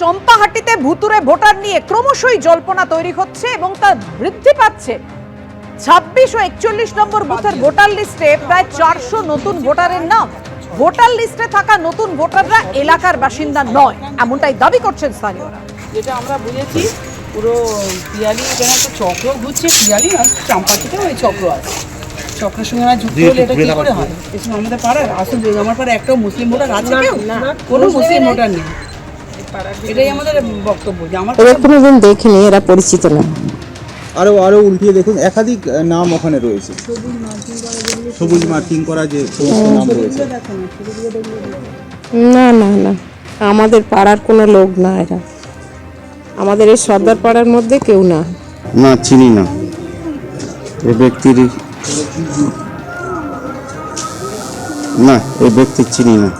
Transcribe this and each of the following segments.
চম্পাহাটিতে ভুতুরে ভোটার নিয়ে ক্রমশই জল্পনা তৈরি হচ্ছে এবং তা বৃদ্ধি পাচ্ছে। ছাব্বিশ ও একচল্লিশ নম্বর বুথের ভোটার লিস্টে প্রায় চারশো নতুন ভোটারের নাম। ভোটার লিস্টে থাকা নতুন ভোটাররা এলাকার বাসিন্দা নয় এমনটাই দাবি করছেন স্থানীয়রা। যেটা আমরা বুঝেছি পুরো পিয়ালি এখানে একটা চক্র ঘুরছে পিয়ালি না চাম্পাটিতেও ওই চক্র আছে। চক্রের সঙ্গে না যুক্ত হলে এটা কি করে হয়? আমাদের পাড়ার আসল আমার পাড়ায় একটাও মুসলিম ভোটার আছে কেউ? কোনো মুসলিম ভোটার নেই। এটাই আমাদের বক্তব্য যে আমার এরা কোনোদিন দেখিনি এরা পরিচিত না। আরও আরও উল্টিয়ে দেখুন একাধিক নাম ওখানে রয়েছে। সবুজ মার্কিং করা যে সমস্ত নাম রয়েছে। না না না আমাদের পাড়ার কোনো লোক না এরা। আমাদের এই সর্দার পাড়ার মধ্যে কেউ না। না চিনি না। এ ব্যক্তির না এই ব্যক্তি চিনি না।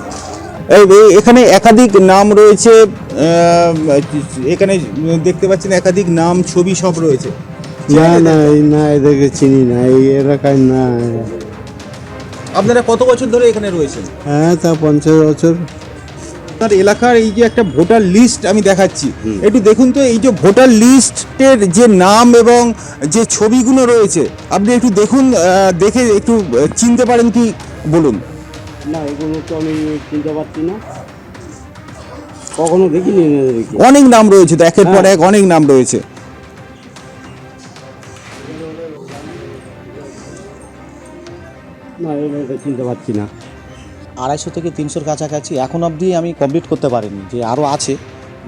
এই এখানে একাধিক নাম রয়েছে। এখানে দেখতে পাচ্ছেন একাধিক নাম ছবি সব রয়েছে। না না এই না এদেরকে চিনি না এই এলাকায় না আপনারা কত বছর ধরে এখানে রয়েছেন? হ্যাঁ তা পঞ্চাশ বছর। আপনার এলাকার এই যে একটা ভোটার লিস্ট আমি দেখাচ্ছি একটু দেখুন তো এই যে ভোটার লিস্টের যে নাম এবং যে ছবিগুলো রয়েছে আপনি একটু দেখুন দেখে একটু চিনতে পারেন কি বলুন। না এগুলো তো আমি চিনতে পারছি না। কখনো দেখিনি অনেক নাম রয়েছে তো একের পর এক অনেক নাম রয়েছে। না চিনতে পারছি না। আড়াইশো থেকে তিনশোর কাছাকাছি এখন অবধি আমি কমপ্লিট করতে পারিনি যে আরও আছে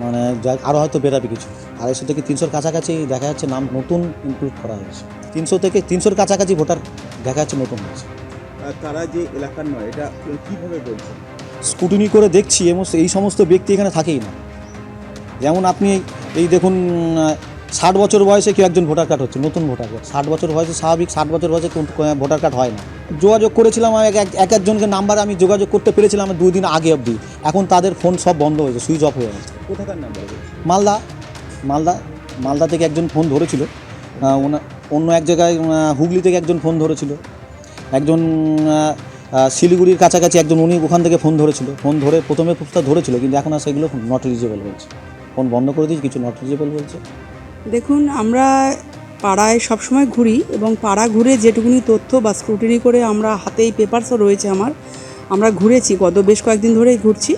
মানে আরও হয়তো বেরাবে কিছু। আড়াইশো থেকে তিনশোর কাছাকাছি দেখা যাচ্ছে নাম নতুন ইনক্লুড করা হয়েছে। তিনশো থেকে তিনশোর কাছাকাছি ভোটার দেখা যাচ্ছে নতুন হয়েছে। তারা যে এলাকার নয় এটা কীভাবে বলছেন? স্কুটিনি করে দেখছি এবং এই সমস্ত ব্যক্তি এখানে থাকেই না। যেমন আপনি এই দেখুন ষাট বছর বয়সে কেউ একজন ভোটার কার্ড হচ্ছে নতুন ভোটার কার্ড। ষাট বছর বয়সে স্বাভাবিক ষাট বছর বয়সে ভোটার কার্ড হয় না। যোগাযোগ করেছিলাম আমি এক এক- এক একজনকে নাম্বার আমি যোগাযোগ করতে পেরেছিলাম দুই দিন আগে অবধি। এখন তাদের ফোন সব বন্ধ হয়েছে সুইচ অফ হয়ে গেছে। কোথাকার নাম্বার মালদা মালদা মালদা থেকে একজন ফোন ধরেছিল। অন্য এক জায়গায় হুগলি থেকে একজন ফোন ধরেছিল। একজন শিলিগুড়ির কাছাকাছি একজন উনি ওখান থেকে ফোন ধরেছিল। ফোন ধরে প্রথমে প্রস্তাব ধরেছিল, কিন্তু এখন আর সেগুলো নট রিজেবল বলছে। ফোন বন্ধ করে দিয়েছে, কিছু নট রিজেবল বলছে। দেখুন, আমরা পাড়ায় সবসময় ঘুরি এবং পাড়া ঘুরে যেটুকুনি তথ্য বা স্ক্রুটিনি করে আমরা হাতে এই পেপারসও রয়েছে আমার, আমরা ঘুরেছি, গত বেশ কয়েকদিন ধরেই ঘুরছি।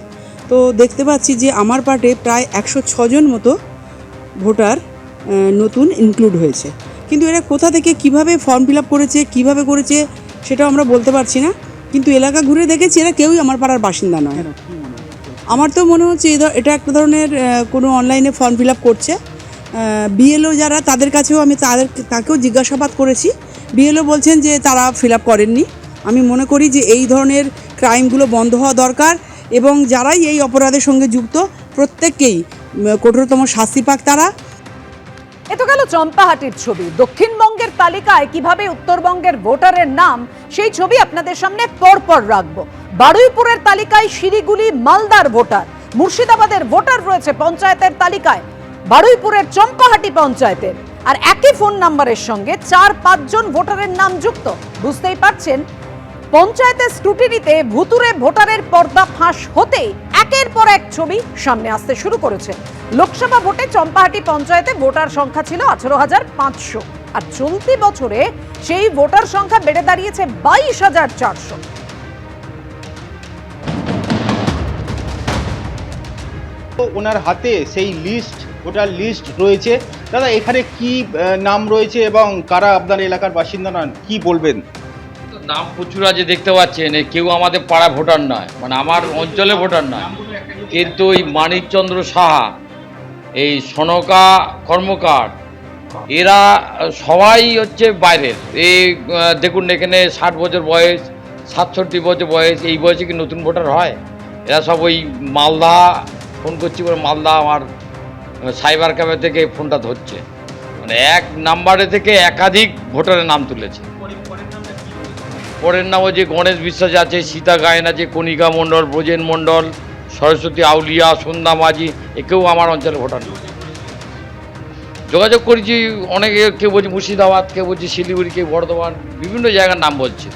তো দেখতে পাচ্ছি যে আমার পার্টে প্রায় একশো ছজন মতো ভোটার নতুন ইনক্লুড হয়েছে। কিন্তু এরা কোথা থেকে কীভাবে ফর্ম ফিল আপ করেছে, কীভাবে করেছে, সেটাও আমরা বলতে পারছি না। কিন্তু এলাকা ঘুরে দেখেছি, এরা কেউই আমার পাড়ার বাসিন্দা নয়। আমার তো মনে হচ্ছে এটা একটা ধরনের কোনো অনলাইনে ফর্ম ফিল আপ করছে। বিএলও যারা, তাদের কাছেও আমি তাদের, তাকেও জিজ্ঞাসাবাদ করেছি। বিএলও বলছেন যে তারা ফিল আপ করেননি। আমি মনে করি যে এই ধরনের ক্রাইমগুলো বন্ধ হওয়া দরকার এবং যারাই এই অপরাধের সঙ্গে যুক্ত, প্রত্যেককেই কঠোরতম শাস্তি পাক তারা। এ তো গেল চম্পাহাটির ছবি। দক্ষিণবঙ্গের তালিকায় কীভাবে উত্তরবঙ্গের ভোটারের নাম, সেই ছবি আপনাদের সামনে পরপর রাখব। বারুইপুরের তালিকায় শিলিগুড়ি মালদার ভোটার, মুর্শিদাবাদের ভোটার রয়েছে পঞ্চায়েতের তালিকায়, বারুইপুরের চম্পাহাটি পঞ্চায়েতের। আর একই ফোন নাম্বারের সঙ্গে চার পাঁচজন ভোটারের নাম যুক্ত। বুঝতেই পারছেন? পঞ্চায়েতের স্ক্রুটিনিতে ভুতুরে ভোটারের পর্দা ফাঁস হতেই একের পর এক ছবি সামনে আসতে শুরু করেছে। লোকসভা ভোটে চম্পাহাটি পঞ্চায়েতে ভোটার সংখ্যা ছিল আঠারো হাজার পাঁচশো। আর চলতি বছরে সেই ভোটার সংখ্যা বেড়ে দাঁড়িয়েছে বাইশ হাজার চারশো। তো ওনার হাতে সেই লিস্ট ভোটার লিস্ট রয়েছে। দাদা এখানে কি নাম রয়েছে এবং কারা আপনার এলাকার বাসিন্দা নন? কি বলবেন? নাম প্রচুর আছে দেখতে পাচ্ছেন। কেউ আমাদের পাড়া ভোটার নয় মানে আমার অঞ্চলে ভোটার নয়। কিন্তু ওই মানিকচন্দ্র সাহা এই সনকা কর্মকার এরা সবাই হচ্ছে বাইরের। এই দেখুন এখানে ষাট বছর বয়স, সাতষট্টি বছর বয়স, এই বয়সে কি নতুন ভোটার হয়? এরা সব ওই মালদা, ফোন করছি বলে মালদা আমার সাইবার ক্যাফে থেকে ফোনটা ধরছে। মানে এক নাম্বারে থেকে একাধিক ভোটারের নাম তুলেছে। পরের নাম যে গণেশ বিশ্বাস আছে, সীতা গায়েন আছে, কণিকা মণ্ডল, ব্রজেন মণ্ডল, সরস্বতী আউলিয়া, সন্ধ্যা মাঝি, একেও আমার অঞ্চলে ভোটার নেই। যোগাযোগ করেছি, অনেকে কেউ বলছে মুর্শিদাবাদ, কেউ বলছে শিলিগুড়ি, কেউ বর্ধমান, বিভিন্ন জায়গার নাম বলছে।